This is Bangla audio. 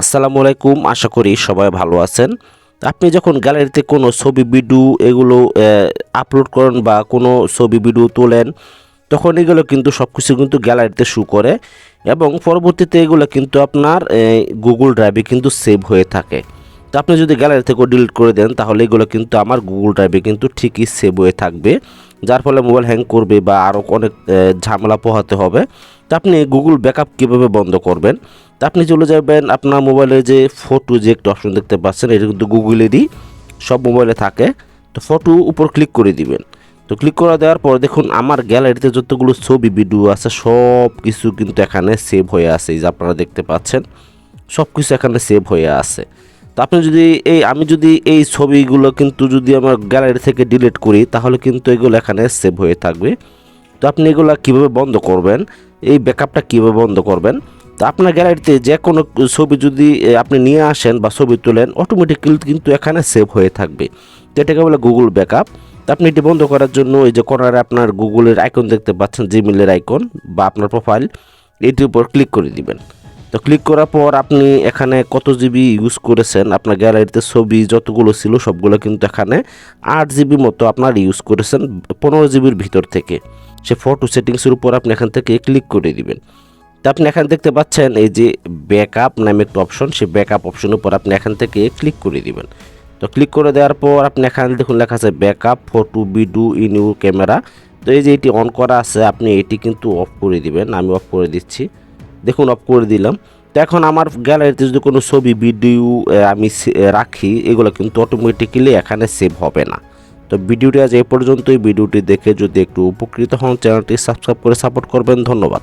আসসালামু আলাইকুম, আশা করি সবাই ভালো আছেন। আপনি যখন গ্যালারিতে কোনো ছবি, ভিডিও এগুলো আপলোড করেন বা কোনো ছবি, ভিডিও তোলেন, তখন এগুলো কিন্তু সব কিছু কিন্তু গ্যালারিতে শু করে এবং পরবর্তীতে এগুলো কিন্তু আপনার গুগল ড্রাইভে কিন্তু সেভ হয়ে থাকে। তো আপনি যদি গ্যালারি থেকে ডিলিট করে দেন, তাহলে এগুলো কিন্তু আমার গুগল ড্রাইভে কিন্তু ঠিকই সেভ হয়ে থাকবে। যার ফলে মোবাইল হ্যাং করবে বা আরও অনেক ঝামেলা পোহাতে হবে। তো আপনি গুগল ব্যাকআপ কীভাবে বন্ধ করবেন? আপনি চলে যাবেন আপনার মোবাইলে যে ফটো যে একটা অপশন দেখতে পাচ্ছেন, এটা কিন্তু গুগলেরই সব মোবাইলে থাকে। তো ফটো উপর ক্লিক করে দিবেন। তো ক্লিক করে দেওয়ার পর দেখুন, আমার গ্যালারিতে যতগুলো ছবি ভিডিও আছে সব কিছু কিন্তু এখানে সেভ হয়ে আছে। যে আপনারা দেখতে পাচ্ছেন সব কিছু এখানে সেভ হয়ে আছে। তো আপনি যদি এই, আমি যদি এই ছবিগুলো কিন্তু যদি আমার গ্যালারি থেকে ডিলিট করি, তাহলে কিন্তু এগুলো এখানে সেভ হয়ে থাকবে। তো আপনি এগুলো কীভাবে বন্ধ করবেন? এই ব্যাকআপটা কীভাবে বন্ধ করবেন? তো আপনার গ্যালারিতে যে কোনো ছবি যদি আপনি নিয়ে আসেন বা ছবি তোলেন অটোমেটিক্যালি কিন্তু এখানে সেভ হয়ে থাকবে। তো এটাকে বলে গুগল ব্যাকআপ আপনি এটি বন্ধ করার জন্য এই যে কর্নারে আপনার গুগলের আইকন দেখতে পাচ্ছেন জিমেলের আইকন বা আপনার প্রোফাইল এটির উপর ক্লিক করে দিবেন। তো ক্লিক করার পর আপনি এখানে কত জিবি ইউজ করেছেন, আপনার গ্যালারিতে ছবি যতগুলো ছিল সবগুলো কিন্তু এখানে আট জিবি মতো আপনার ইউজ করেছেন, পনেরো জিবির ভিতর থেকে। সে ফটো সেটিংসের উপর আপনি এখান থেকে ক্লিক করে দিবেন। তো আপনি এখানে দেখতে পাচ্ছেন এই যে ব্যাকআপ নামে একটা অপশন সেই ব্যাকআপ অপশনের উপর আপনি এখান থেকে ক্লিক করে দিবেন। তো ক্লিক করে দেওয়ার পর আপনি এখানে দেখুন লেখা আছে backup photo video in you camera তো এই যে এটি অন করা আছে, আপনি এটি কিন্তু অফ করে দিবেন, আমি অফ করে দিচ্ছি। দেখুন অফ করে দিলাম। তো এখন আমার গ্যালারিতে যদি কোনো ছবি ভিডিও আমি রাখি, এগুলো কিন্তু অটোমেটিক্যালি এখানে সেভ হবে না। তো ভিডিওটি আজ এই পর্যন্তই। ভিডিওটি দেখে যদি একটু উপকৃত হন চ্যানেলটি সাবস্ক্রাইব করে সাপোর্ট করবেন। ধন্যবাদ।